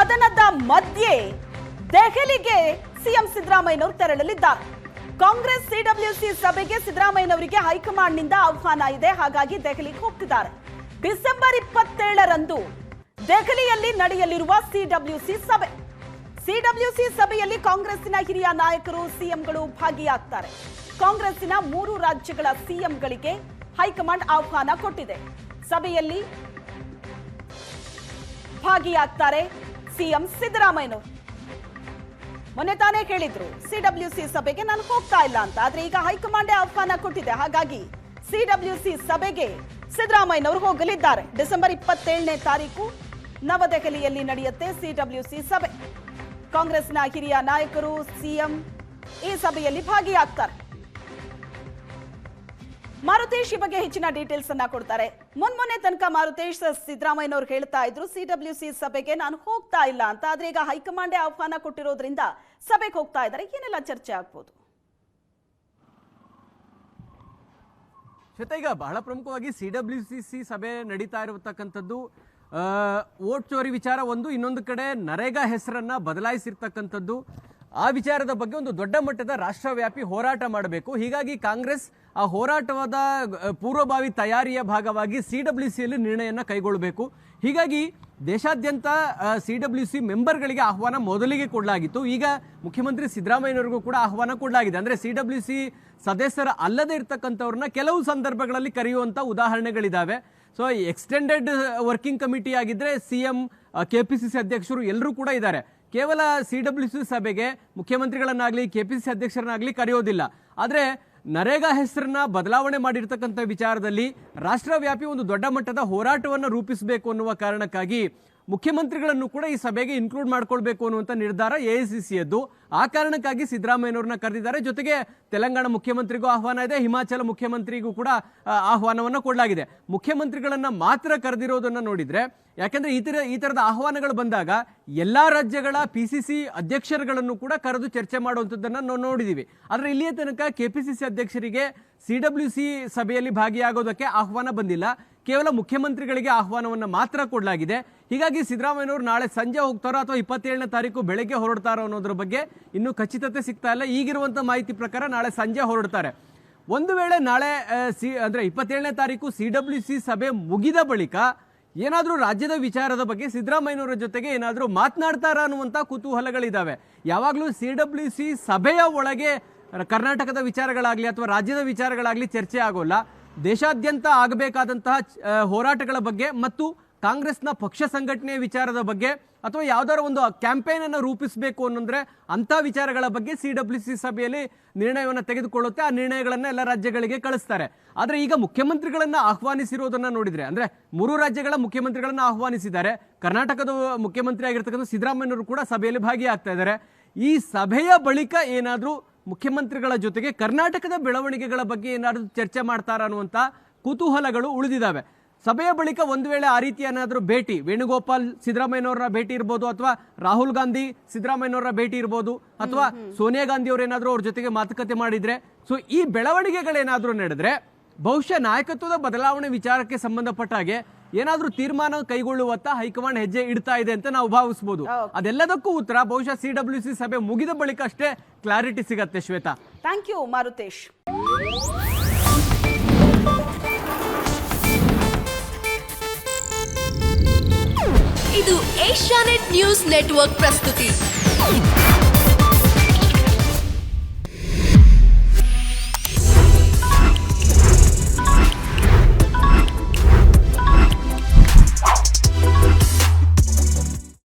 ಕದನದ ಮಧ್ಯೆ ದೆಹಲಿಗೆ ಸಿಎಂ ಸಿದ್ದರಾಮಯ್ಯನವರು ತೆರಳಲಿದ್ದಾರೆ. ಕಾಂಗ್ರೆಸ್ ಸಿಡಬ್ಲ್ಯೂಸಿ ಸಭೆಗೆ ಸಿದ್ದರಾಮಯ್ಯನವರಿಗೆ ಹೈಕಮಾಂಡ್ನಿಂದ ಆಹ್ವಾನ ಇದೆ. ಹಾಗಾಗಿ ದೆಹಲಿಗೆ ಹೋಗ್ತಿದ್ದಾರೆ. ಡಿಸೆಂಬರ್ ಇಪ್ಪತ್ತೇಳರಂದು ದೆಹಲಿಯಲ್ಲಿ ನಡೆಯಲಿರುವ ಸಿಡಬ್ಲ್ಯೂಸಿ ಸಭೆ. ಸಿಡಬ್ಲ್ಯೂಸಿ ಸಭೆಯಲ್ಲಿ ಕಾಂಗ್ರೆಸ್ಸಿನ ಹಿರಿಯ ನಾಯಕರು ಸಿಎಂಗಳು ಭಾಗಿಯಾಗ್ತಾರೆ. ಕಾಂಗ್ರೆಸ್ಸಿನ ಮೂರು ರಾಜ್ಯಗಳ ಸಿಎಂಗಳಿಗೆ ಹೈಕಮಾಂಡ್ ಆಹ್ವಾನ ಕೊಟ್ಟಿದೆ. ಸಭೆಯಲ್ಲಿ ಭಾಗಿಯಾಗ್ತಾರೆ ಸಿಎಂ ಸಿದ್ದರಾಮಯ್ಯನವರು. ಮೊನ್ನೆ ತಾನೇ ಕೇಳಿದ್ರು ಸಿಡಬ್ಲ್ಯೂಸಿ ಸಭೆಗೆ ನಾನು ಹೋಗ್ತಾ ಇಲ್ಲ ಅಂತ. ಆದ್ರೆ ಈಗ ಹೈಕಮಾಂಡ್ ಆಹ್ವಾನ ಕೊಟ್ಟಿದೆ. ಹಾಗಾಗಿ ಸಿಡಬ್ಲ್ಯೂಸಿ ಸಭೆಗೆ ಸಿದ್ದರಾಮಯ್ಯನವರು ಹೋಗಲಿದ್ದಾರೆ. ಡಿಸೆಂಬರ್ ಇಪ್ಪತ್ತೇಳನೇ ತಾರೀಕು ನವದೆಹಲಿಯಲ್ಲಿ ನಡೆಯುತ್ತೆ ಸಿಡಬ್ಲ್ಯೂಸಿ ಸಭೆ. ಕಾಂಗ್ರೆಸ್ನ ಹಿರಿಯ ನಾಯಕರು, ಸಿಎಂ ಈ ಸಭೆಯಲ್ಲಿ ಭಾಗಿಯಾಗ್ತಾರೆ. ಮಾರುತೇಶ್ ಈ ಬಗ್ಗೆ ಹೆಚ್ಚಿನ ಡೀಟೇಲ್ಸ್ ಅನ್ನ ಕೊಡ್ತಾರೆ. ಮೊನ್ನೆ ತನಕ ಮಾರುತೇಶ್ ಸಿದ್ದರಾಮಯ್ಯನವ್ರು ಹೇಳ್ತಾ ಇದ್ರು ಸಿಡಬ್ಲ್ಯೂಸಿ ಸಭೆಗೆ ನಾನು ಹೋಗ್ತಾ ಇಲ್ಲ ಅಂತ. ಆದ್ರೆ ಈಗ ಹೈಕಮಾಂಡೇ ಆಹ್ವಾನ ಕೊಟ್ಟಿರೋದ್ರಿಂದ ಸಭೆಗೆ ಹೋಗ್ತಾ ಇದ್ದಾರೆ. ಏನೆಲ್ಲ ಚರ್ಚೆ ಆಗ್ಬೋದು? ಬಹಳ ಪ್ರಮುಖವಾಗಿ ಸಿ ಡಬ್ಲ್ಯೂ ಸಿ ಸಿ ಸಭೆ ನಡೀತಾ ಇರತಕ್ಕಂಥದ್ದು ಓಟ್ ಚೋರಿ ವಿಚಾರ ಒಂದು, ಇನ್ನೊಂದು ಕಡೆ ನರೇಗಾ ಹೆಸರನ್ನ ಬದಲಾಯಿಸಿರ್ತಕ್ಕಂಥದ್ದು. ಆ ವಿಚಾರದ ಬಗ್ಗೆ ಒಂದು ದೊಡ್ಡ ಮಟ್ಟದ ರಾಷ್ಟ್ರವ್ಯಾಪಿ ಹೋರಾಟ ಮಾಡಬೇಕು. ಹೀಗಾಗಿ ಕಾಂಗ್ರೆಸ್ ಆ ಹೋರಾಟವಾದ ಪೂರ್ವಭಾವಿ ತಯಾರಿಯ ಭಾಗವಾಗಿ ಸಿ ಡಬ್ಲ್ಯೂ ಸಿಯಲ್ಲಿ ನಿರ್ಣಯನ ಕೈಗೊಳ್ಳಬೇಕು. ಹೀಗಾಗಿ ದೇಶಾದ್ಯಂತ ಸಿ ಡಬ್ಲ್ಯೂ ಸಿ ಮೆಂಬರ್ಗಳಿಗೆ ಆಹ್ವಾನ ಮೊದಲಿಗೆ ಕೊಡಲಾಗಿತ್ತು. ಈಗ ಮುಖ್ಯಮಂತ್ರಿ ಸಿದ್ದರಾಮಯ್ಯನವರಿಗೂ ಕೂಡ ಆಹ್ವಾನ ಕೊಡಲಾಗಿದೆ. ಅಂದರೆ ಸಿ ಡಬ್ಲ್ಯೂ ಸಿ ಸದಸ್ಯರ ಅಲ್ಲದೆ ಇರತಕ್ಕಂಥವ್ರನ್ನ ಕೆಲವು ಸಂದರ್ಭಗಳಲ್ಲಿ ಕರೆಯುವಂಥ ಉದಾಹರಣೆಗಳಿದ್ದಾವೆ ಸೊ ಎಕ್ಸ್ಟೆಂಡೆಡ್ ವರ್ಕಿಂಗ್ ಕಮಿಟಿ ಆಗಿದ್ದರೆ C M K P C C ಅಧ್ಯಕ್ಷರು ಎಲ್ಲರೂ ಕೂಡ ಇದ್ದಾರೆ. ಕೇವಲ ಸಿ ಡಬ್ಲ್ಯೂ ಸಿ ಸಭೆಗೆ ಮುಖ್ಯಮಂತ್ರಿಗಳನ್ನಾಗಲಿ, ಕೆ ಪಿ ಸಿ ಅಧ್ಯಕ್ಷರನ್ನಾಗಲಿ ಕರೆಯೋದಿಲ್ಲ. ಆದರೆ ನರೇಗಾ ಹೆಸರನ್ನ ಬದಲಾವಣೆ ಮಾಡಿರ್ತಕ್ಕಂಥ ವಿಚಾರದಲ್ಲಿ ರಾಷ್ಟ್ರವ್ಯಾಪಿ ಒಂದು ದೊಡ್ಡ ಮಟ್ಟದ ಹೋರಾಟವನ್ನು ರೂಪಿಸಬೇಕು ಅನ್ನುವ ಕಾರಣಕ್ಕಾಗಿ ಮುಖ್ಯಮಂತ್ರಿಗಳನ್ನು ಕೂಡ ಈ ಸಭೆಗೆ ಇನ್ಕ್ಲೂಡ್ ಮಾಡ್ಕೊಳ್ಬೇಕು ಅನ್ನುವಂಥ ನಿರ್ಧಾರ ಎ ಯದ್ದು ಆ ಕಾರಣಕ್ಕಾಗಿ ಸಿದ್ದರಾಮಯ್ಯನವ್ರನ್ನ ಕರೆದಿದ್ದಾರೆ. ಜೊತೆಗೆ ತೆಲಂಗಾಣ ಮುಖ್ಯಮಂತ್ರಿಗೂ ಆಹ್ವಾನ ಇದೆ. ಹಿಮಾಚಲ ಮುಖ್ಯಮಂತ್ರಿಗೂ ಕೂಡ ಆಹ್ವಾನವನ್ನ ಕೊಡಲಾಗಿದೆ. ಮುಖ್ಯಮಂತ್ರಿಗಳನ್ನು ಮಾತ್ರ ಕರೆದಿರೋದನ್ನು ನೋಡಿದರೆ, ಯಾಕೆಂದರೆ ಈ ಥರ ಈ ಥರದ ಆಹ್ವಾನಗಳು ಬಂದಾಗ ಎಲ್ಲ ರಾಜ್ಯಗಳ ಪಿ ಸಿ ಸಿ ಅಧ್ಯಕ್ಷರುಗಳನ್ನು ಕೂಡ ಕರೆದು ಚರ್ಚೆ ಮಾಡುವಂಥದ್ದನ್ನು ನಾವು ನೋಡಿದ್ದೀವಿ ಆದರೆ ಇಲ್ಲಿಯ ತನಕ ಕೆ ಪಿ ಸಿ ಸಿ ಅಧ್ಯಕ್ಷರಿಗೆ ಸಿ ಡಬ್ಲ್ಯೂ ಸಿ ಸಭೆಯಲ್ಲಿ ಭಾಗಿಯಾಗೋದಕ್ಕೆ ಆಹ್ವಾನ ಬಂದಿಲ್ಲ. ಕೇವಲ ಮುಖ್ಯಮಂತ್ರಿಗಳಿಗೆ ಆಹ್ವಾನವನ್ನು ಮಾತ್ರ ಕೊಡಲಾಗಿದೆ. ಹೀಗಾಗಿ ಸಿದ್ದರಾಮಯ್ಯನವರು ನಾಳೆ ಸಂಜೆ ಹೋಗ್ತಾರೋ ಅಥವಾ ಇಪ್ಪತ್ತೇಳನೇ ತಾರೀಕು ಬೆಳಗ್ಗೆ ಹೊರಡ್ತಾರೋ ಅನ್ನೋದ್ರ ಬಗ್ಗೆ ಇನ್ನೂ ಖಚಿತತೆ ಸಿಗ್ತಾ ಇಲ್ಲ. ಈಗಿರುವಂಥ ಮಾಹಿತಿ ಪ್ರಕಾರ ನಾಳೆ ಸಂಜೆ ಹೊರಡ್ತಾರೆ. ಒಂದು ವೇಳೆ ನಾಳೆ ಸಿ, ಅಂದರೆ ಇಪ್ಪತ್ತೇಳನೇ ತಾರೀಕು ಸಿ ಡಬ್ಲ್ಯೂ ಸಿ ಸಭೆ ಮುಗಿದ ಬಳಿಕ ಏನಾದರೂ ರಾಜ್ಯದ ವಿಚಾರದ ಬಗ್ಗೆ ಸಿದ್ದರಾಮಯ್ಯನವರ ಜೊತೆಗೆ ಏನಾದರೂ ಮಾತನಾಡ್ತಾರ ಅನ್ನುವಂಥ ಕುತೂಹಲಗಳಿದ್ದಾವೆ ಯಾವಾಗಲೂ ಸಿ ಡಬ್ಲ್ಯೂ ಸಿ ಸಭೆಯ ಒಳಗೆ ಕರ್ನಾಟಕದ ವಿಚಾರಗಳಾಗಲಿ ಅಥವಾ ರಾಜ್ಯದ ವಿಚಾರಗಳಾಗಲಿ ಚರ್ಚೆ ಆಗೋಲ್ಲ. ದೇಶಾದ್ಯಂತ ಆಗಬೇಕಾದಂತಹ ಹೋರಾಟಗಳ ಬಗ್ಗೆ ಮತ್ತು ಕಾಂಗ್ರೆಸ್ನ ಪಕ್ಷ ಸಂಘಟನೆ ವಿಚಾರದ ಬಗ್ಗೆ ಅಥವಾ ಯಾವ್ದಾರ ಒಂದು ಕ್ಯಾಂಪೇನ್ ಅನ್ನು ರೂಪಿಸಬೇಕು ಅನ್ನಂದ್ರೆ ಅಂತ ವಿಚಾರಗಳ ಬಗ್ಗೆ ಸಿ ಡಬ್ಲ್ಯೂ ಸಿ ಸಭೆಯಲ್ಲಿ ನಿರ್ಣಯವನ್ನು ತೆಗೆದುಕೊಳ್ಳುತ್ತೆ. ಆ ನಿರ್ಣಯಗಳನ್ನು ಎಲ್ಲ ರಾಜ್ಯಗಳಿಗೆ ಕಳಿಸ್ತಾರೆ. ಆದರೆ ಈಗ ಮುಖ್ಯಮಂತ್ರಿಗಳನ್ನ ಆಹ್ವಾನಿಸಿರೋದನ್ನ ನೋಡಿದ್ರೆ, ಅಂದ್ರೆ ಮೂರು ರಾಜ್ಯಗಳ ಮುಖ್ಯಮಂತ್ರಿಗಳನ್ನ ಆಹ್ವಾನಿಸಿದ್ದಾರೆ. ಕರ್ನಾಟಕದ ಮುಖ್ಯಮಂತ್ರಿ ಆಗಿರ್ತಕ್ಕಂಥ ಸಿದ್ದರಾಮಯ್ಯವರು ಕೂಡ ಸಭೆಯಲ್ಲಿ ಭಾಗಿಯಾಗ್ತಾ ಇದ್ದಾರೆ. ಈ ಸಭೆಯ ಬಳಿಕ ಏನಾದ್ರೂ ಮುಖ್ಯಮಂತ್ರಿಗಳ ಜೊತೆಗೆ ಕರ್ನಾಟಕದ ಬೆಳವಣಿಗೆಗಳ ಬಗ್ಗೆ ಏನಾದರೂ ಚರ್ಚೆ ಮಾಡ್ತಾರ ಅನ್ನುವಂಥ ಕುತೂಹಲಗಳು ಉಳಿದಿದ್ದಾವೆ ಸಭೆಯ ಬಳಿಕ ಒಂದು ವೇಳೆ ಆ ರೀತಿ ಏನಾದರೂ ಭೇಟಿ ವೇಣುಗೋಪಾಲ್ ಸಿದ್ದರಾಮಯ್ಯನವರ ಭೇಟಿ ಇರ್ಬೋದು ಅಥವಾ ರಾಹುಲ್ ಗಾಂಧಿ ಸಿದ್ದರಾಮಯ್ಯನವರ ಭೇಟಿ ಇರ್ಬೋದು ಅಥವಾ ಸೋನಿಯಾ ಗಾಂಧಿ ಅವರೇನಾದರೂ ಅವ್ರ ಜೊತೆಗೆ ಮಾತುಕತೆ ಮಾಡಿದರೆ ಸೊ ಈ ಬೆಳವಣಿಗೆಗಳೇನಾದರೂ ನಡೆದ್ರೆ ಬಹುಶಃ ನಾಯಕತ್ವದ ಬದಲಾವಣೆ ವಿಚಾರಕ್ಕೆ ಸಂಬಂಧಪಟ್ಟ ಹಾಗೆ ಏನಾದ್ರೂ ತೀರ್ಮಾನ ಕೈಗೊಳ್ಳುವತ್ತ ಹೈಕಮಾಂಡ್ ಹೆಜ್ಜೆ ಇಡ್ತಾ ಇದೆ ಅಂತ ನಾವು ಭಾವಿಸಬಹುದು ಅದೆಲ್ಲದಕ್ಕೂ ಉತ್ತರ ಬಹುಶಃ ಸಿ ಡಬ್ಲ್ಯೂ ಸಿ ಸಭೆ ಮುಗಿದ ಬಳಿಕ ಅಷ್ಟೇ ಕ್ಲಾರಿಟಿ ಸಿಗತ್ತೆ ಶ್ವೇತಾ. ಥ್ಯಾಂಕ್ ಯು ಮಾರುತೇಶ್ ಇದು ಏಷ್ಯಾನೆಟ್ ನ್ಯೂಸ್ ನೆಟ್ವರ್ಕ್ ಪ್ರಸ್ತುತಿ.